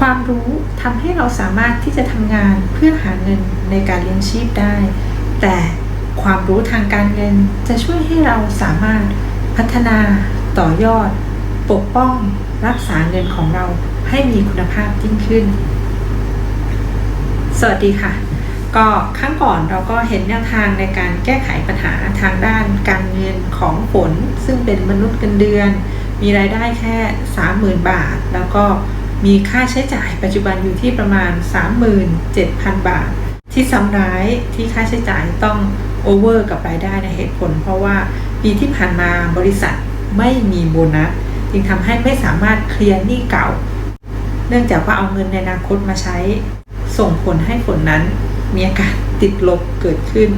ความรู้ทำให้เราสามารถที่จะทำงานเพื่อหาเงินในการเลี้ยงชีพได้ แต่ความรู้ทางการเงินจะช่วยให้เราสามารถพัฒนาต่อยอด ปกป้องรักษาเงินของเราให้มีคุณภาพยิ่งขึ้น สวัสดีค่ะ ก็ครั้งก่อนเราก็เห็นแนวทางในการแก้ไขปัญหาทางด้านการเงินของฝนซึ่งเป็นมนุษย์เงินเดือน มีรายได้แค่ 30,000 บาท แล้วก็ มีค่าใช้จ่ายปัจจุบันอยู่ที่ประมาณ 37,000 บาท ที่ซ้ำร้ายที่ค่าใช้จ่ายต้องโอเวอร์กับรายได้ในเหตุผล เพราะว่าปีที่ผ่านมาบริษัทไม่มีโบนัสจึงทำให้ไม่สามารถเคลียร์หนี้เก่า เนื่องจากว่าเอาเงินในอนาคตมาใช้ ส่งผลให้ฝนนั้น มีอาการติดลบเกิดขึ้น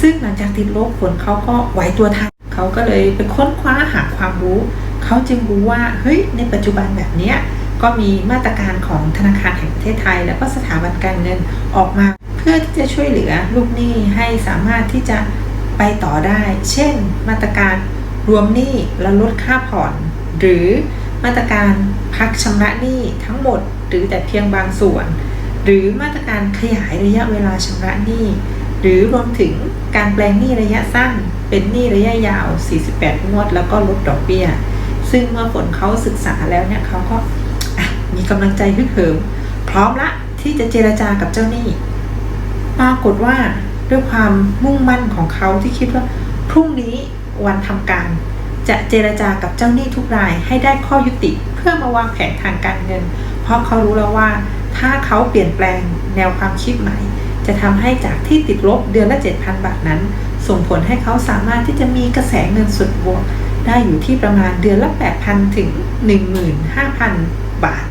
ซึ่งหลังจากติดลบฝนเขาก็ไหวตัวทันเขาก็เลยไปค้นคว้าหาความรู้ เขาจึงรู้ว่าเฮ้ยในปัจจุบันแบบนี้ก็มีมาตรการของธนาคารแห่งประเทศไทย และก็สถาบันการเงินออกมา เพื่อที่จะช่วยเหลือลูกหนี้ให้สามารถที่จะไปต่อได้ เช่น มาตรการรวมหนี้และลดค่าผ่อน หรือมาตรการพักชำระหนี้ทั้งหมด หรือแต่เพียงบางส่วน หรือมาตรการขยายระยะเวลาชำระหนี้ หรือรวมถึงการแปลงหนี้ระยะสั้น เป็นหนี้ระยะยาว 48 งวด แล้วก็ลดดอกเบี้ย ซึ่งเมื่อฝนเขาศึกษาแล้วเนี่ยเขาก็มีกำลังใจฮึกเหิม พร้อมละที่จะเจรจากับเจ้าหนี้ปรากฏว่าด้วยความมุ่งมั่นของเขาที่คิดว่าพรุ่งนี้วันทำการจะเจรจากับเจ้าหนี้ทุกรายให้ได้ข้อยุติเพื่อมาวางแผนทางการเงิน เพราะเขารู้แล้วว่า ถ้าเขาเปลี่ยนแปลงแนวความคิดใหม่ จะทำให้จากที่ติดลบเดือนละ 7,000 บาทนั้น ส่งผลให้เขาสามารถที่จะมีกระแสเงินสุดบวก ได้อยู่ที่ประมาณเดือนละ 8,000 ถึง 15,000 บาท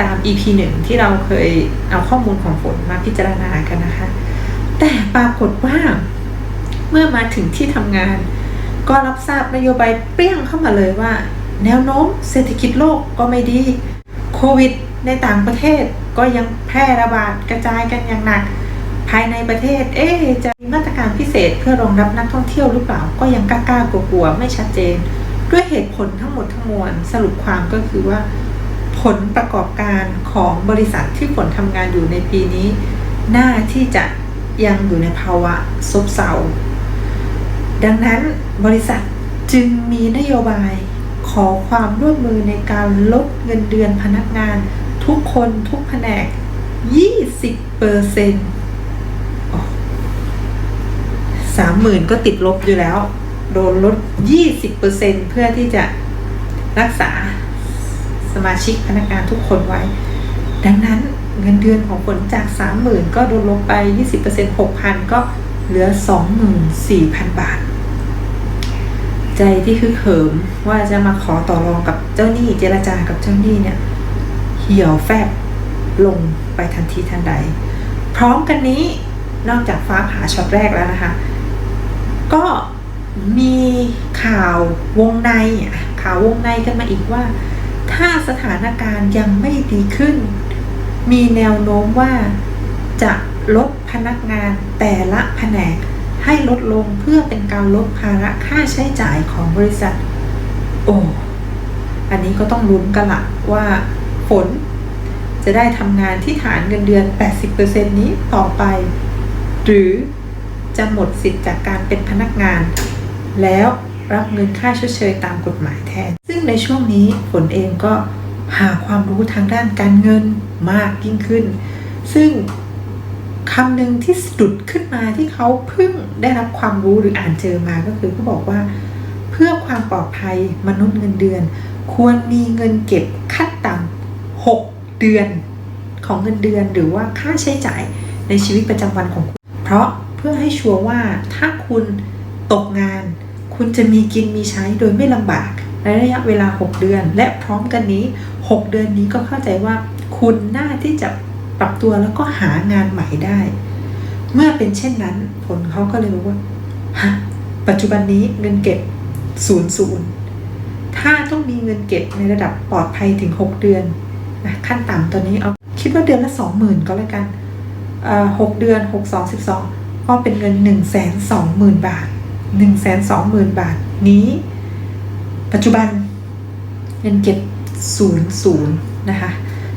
ตาม EP 1 ที่เราเคยเอาข้อมูลของฝนมาพิจารณากันนะคะ แต่ปรากฏว่า เมื่อมาถึงที่ทำงาน ก็รับทราบนโยบายเปรี้ยงเข้ามาเลยว่า แนวโน้มเศรษฐกิจโลกก็ไม่ดีโควิดในต่างประเทศก็ยังแพร่ระบาดกระจายกันอย่างหนัก ภายในประเทศ เอ๊จะมีมาตรการพิเศษเพื่อรองรับนักท่องเที่ยวหรือเปล่า ก็ยังกล้าๆกลัวๆไม่ชัดเจน ด้วยเหตุผลทั้งหมดทั้งมวลสรุปความก็คือว่า ผลประกอบการของบริษัทที่ฝนทำงานอยู่ในปีนี้ น่าที่จะยังอยู่ในภาวะซบเซาดังนั้นบริษัทจึงมีนโยบายขอความร่วมมือในการลดเงินเดือนพนักงาน ทุกคนทุกแผนก 20เปอร์เซ็นต์ สามหมื่นก็ติดลบอยู่แล้ว โดนลด20เปอร์เซ็นเพื่อที่จะรักษาสมาชิกพนักงานทุกคนไว้ ดังนั้นเงินเดือนของฝนจาก30,000ก็โดนลงไป20% 6,000ก็เหลือ24,000บาท ใจที่คือเขิมว่าจะมาขอต่อรองกับเจ้าหนี้เจรจากับเจ้าหนี้เนี่ย เหี่ยวแฟบลงไปทันทีทันใด พร้อมกันนี้นอกจากฟ้าผ่าช็อตแรกแล้วนะคะ ก็มีข่าววงในข่าววงในกันมาอีกว่า ถ้าสถานการณ์ยังไม่ดีขึ้น มีแนวโน้มว่าจะลดพนักงานแต่ละแผนกให้ลดลงเพื่อเป็นการลดภาระค่าใช้จ่ายของบริษัท โอ้อันนี้ก็ต้องลุ้นกันละว่าฝนจะได้ทำงานที่ฐานเงินเดือน 80%นี้ต่อไป หรือ จะหมดสิทธิ์จากการเป็นพนักงาน แล้วรับเงินค่าชดเชยตามกฎหมายแทน ซึ่งในช่วงนี้ฝนเองก็หาความรู้ทางด้านการเงินมากยิ่งขึ้น ซึ่งคำหนึ่งที่สะดุดขึ้นมาที่เขาเพิ่งได้รับความรู้หรืออ่านเจอมาก็คือเขาบอกว่า เพื่อความปลอดภัยมนุษย์เงินเดือน ควรมีเงินเก็บขั้นต่ำ6เดือนของเงินเดือนหรือว่าค่าใช้จ่ายในชีวิตประจำวันของคุณ เพราะ พื่อให้ชัวร์ว่าถ้าคุณตกงาน คุณจะมีกินมีใช้โดยไม่ลำบากในระยะเวลา 6 เดือน และพร้อมกันนี้ 6 เดือนนี้ก็เข้าใจว่าคุณน่าที่จะปรับตัวแล้วก็หางานใหม่ได้ เมื่อเป็นเช่นนั้นผลเขาก็เลยบอกว่าฮะปัจจุบันนี้เงินเก็บศูนย์ศูนย์ถ้าต้องมีเงินเก็บในระดับปลอดภัยถึง 6 เดือนนะขั้นต่ำตอนนี้เอาคิดว่าเดือนละ 20,000 ก็แล้วกันเอ่อหกเดือน6 2 12 ก็เป็นเงิน 1 2 0 0 0 0 บาท 1 2 0 0 0 0 บาทนี้ ปัจจุบันเงินเก็บศูนย์ศูนย์นะคะ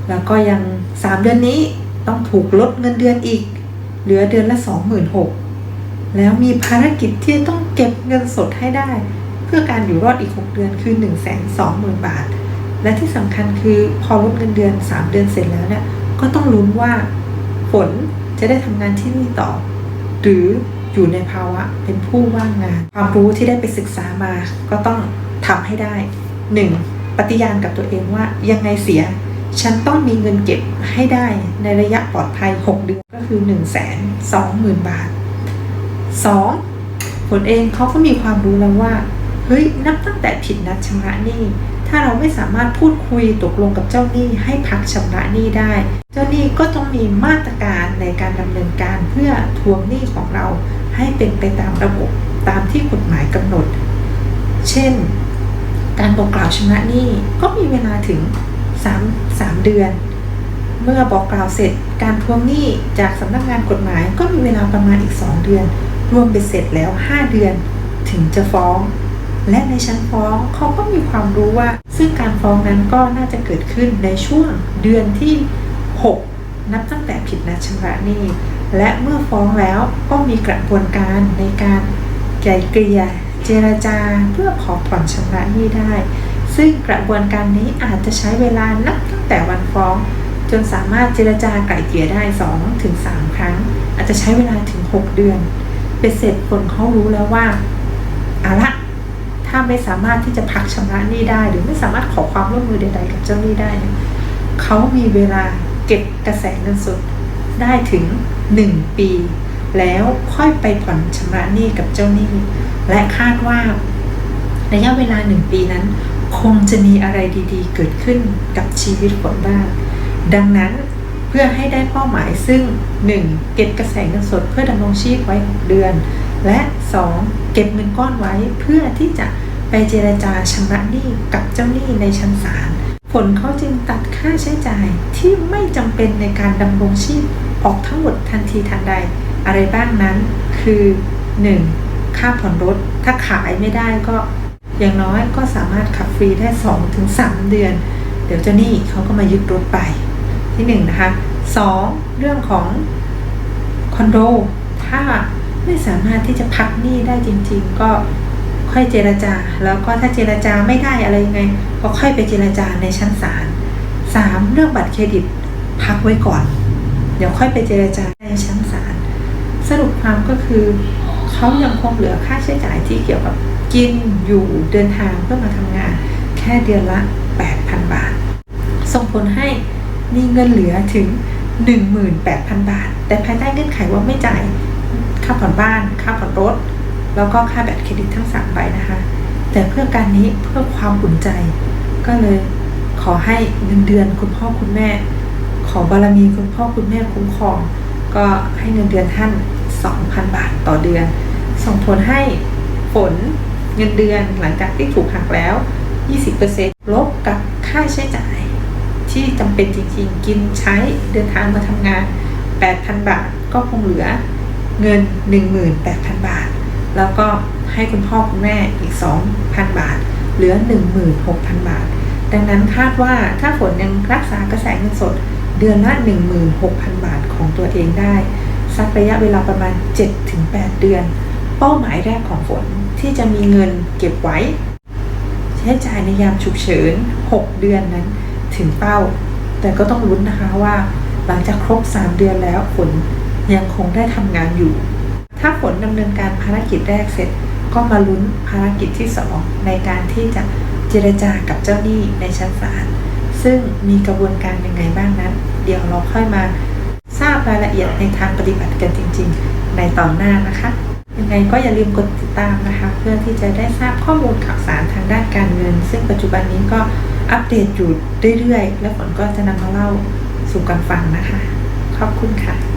แล้วก็ยัง 3 เดือนนี้ต้องถูกลดเงินเดือนอีก เหลือเดือนละ 26,000แล้วมีภารกิจที่ต้องเก็บเงินสดให้ได้ เพื่อการอยู่รอดอีก 6 เดือนคือ 1 2 0 0 0 0 บาท และที่สำคัญคือพอลดเงินเดือน 3 เดือนเสร็จแล้วเนี่ยก็ต้องลุ้นว่าฝนจะได้ทำงานที่นี่ต่อ หรืออยู่ในภาวะเป็นผู้ว่างงาน ความรู้ที่ได้ไปศึกษามาก็ต้องทำให้ได้ 1. ปฏิญาณกับตัวเองว่ายังไงเสีย ฉันต้องมีเงินเก็บให้ได้ในระยะปลอดภัย 6 เดือนก็คือ 1 2 0 0 0 0 บาท 2. ผลเองเขาก็มีความรู้แล้วว่า เฮ้ยนับตั้งแต่ผิดนัดชำระหนี้ ถ้าเราไม่สามารถพูดคุยตกลงกับเจ้าหนี้ให้พักชำระหนี้ได้ เจ้าหนี้ก็ต้องมีมาตรการในการดำเนินการเพื่อทวงหนี้ของเราให้เป็นไปตามระบบตามที่กฎหมายกำหนด เช่น การบอกกล่าวชำระหนี้ก็มีเวลาถึง 3 3 เดือน เมื่อบอกกล่าวเสร็จการทวงหนี้จากสำนักงานกฎหมายก็มีเวลาประมาณอีก 2 เดือน รวมไปเสร็จแล้ว 5 เดือน ถึงจะฟ้อง และในชั้นฟ้องเขาก็มีความรู้ว่า ซึ่งการฟ้องนั้นก็น่าจะเกิดขึ้นในช่วงเดือนที่ 6 นับตั้งแต่ผิดนัดชำระหนี้และเมื่อฟ้องแล้วก็มีกระบวนการในการไกล่เกลี่ยเจรจาเพื่อขอผ่อนชำระหนี้ได้ ซึ่งกระบวนการนี้อาจจะใช้เวลานับตั้งแต่วันฟ้อง จนสามารถเจรจาไกล่เกลี่ยได้2ถึง3ครั้ง อาจจะใช้เวลาถึง 6 เดือน เป็นเสร็จคนเขารู้แล้วว่าเอาละ ถ้าไม่สามารถที่จะพักชำระหนี้ได้ หรือไม่สามารถขอความร่วมมือใด ๆ กับเจ้าหนี้ได้ เขามีเวลาเก็บกระแสเงินสดได้ถึง 1 ปี แล้วค่อยไปผ่อนชำระหนี้กับเจ้าหนี้ และคาดว่าระยะเวลาหนึ่งปีนั้น คงจะมีอะไรดีๆ เกิดขึ้นกับชีวิตฝนบ้าง ดังนั้นเพื่อให้ได้เป้าหมายซึ่ง 1. เก็บกระแสเงินสดเพื่อดำรงชีพไว้ 6 เดือน และ 2. เก็บเงินก้อนไว้เพื่อที่จะไปเจรจาชำระหนี้กับเจ้าหนี้ในชั้นศาลผลเขาจึงตัดค่าใช้จ่ายที่ไม่จำเป็นในการดำรงชีพออกทั้งหมดทันทีทันใด อะไรบ้างนั้นคือ 1. ค่าผ่อนรถ ถ้าขายไม่ได้ก็ อย่างน้อยก็สามารถขับฟรีได้ 2-3 เดือน เดี๋ยวเจ้าหนี้เขาก็มายึดรถไปที่1นนะคะ 2. เรื่องของคอนโด ถ้า ไม่สามารถที่จะพักหนี้ได้จริง ๆ ก็ค่อยเจรจา แล้วก็ถ้าเจรจาไม่ได้อะไรยังไง ก็ค่อยไปเจรจาในชั้นศาล 3. เรื่องบัตรเครดิตพักไว้ก่อน เดี๋ยวค่อยไปเจรจาในชั้นศาลสรุปความก็คือเขายังคงเหลือค่าใช้จ่ายที่เกี่ยวกับกินอยู่เดินทางเพื่อมาทำงาน แค่เดือนละ 8,000 บาท ส่งผลให้มีเงินเหลือถึง 18,000 บาท แต่ภายใต้เงื่อนไขว่าไม่จ่าย ผ่อนบ้าน ค่าผ่อนรถ แล้วก็ค่าแบตเครดิตทั้งสามใบนะคะ แต่เพื่อการนี้เพื่อความอุ่นใจ ก็เลยขอให้เงินเดือนคุณพ่อคุณแม่ ขอบารมีคุณพ่อคุณแม่คุ้มครอง ก็ให้เงินเดือนท่าน 2,000 บาทต่อเดือน ส่งผลให้ฝนเงินเดือนหลังจากที่ถูกหักแล้ว 20%ลบกับค่าใช้จ่าย ที่จำเป็นจริงๆ กินใช้เดินทางมาทำงาน 8,000 บาทก็คงเหลือ เงิน 18,000 บาท แล้วก็ให้คุณพ่อคุณแม่อีก 2,000 บาท เหลือ 16,000 บาท ดังนั้นคาดว่าถ้าฝนยังรักษากระแสเงินสดเดือนละ 16,000 บาทของตัวเองได้ สักระยะเวลาประมาณ 7-8 เดือน เป้าหมายแรกของฝนที่จะมีเงินเก็บไว้ ใช้จ่ายในยามฉุกเฉิน 6 เดือนนั้นถึงเป้า แต่ก็ต้องลุ้นนะคะว่า หลังจากครบ 3 เดือนแล้วฝน ยังคงได้ทำงานอยู่ ถ้าฝนดำเนินการภารกิจแรกเสร็จ ก็มาลุ้นภารกิจที่ 2 ในการที่จะเจรจากับเจ้าหนี้ในชั้นศาลซึ่งมีกระบวนการยังไงบ้างนั้น เดี๋ยวเราค่อยมาทราบรายละเอียดในทางปฏิบัติกันจริง ๆ ในตอนหน้านะคะยังไงก็อย่าลืมกดติดตามนะคะ เพื่อที่จะได้ทราบข้อมูลข่าวสารทางด้านการเงิน ซึ่งปัจจุบันนี้ก็อัปเดตอยู่เรื่อยๆ และฝนก็จะนำมาเล่าสู่กันฟังนะคะ ขอบคุณค่ะ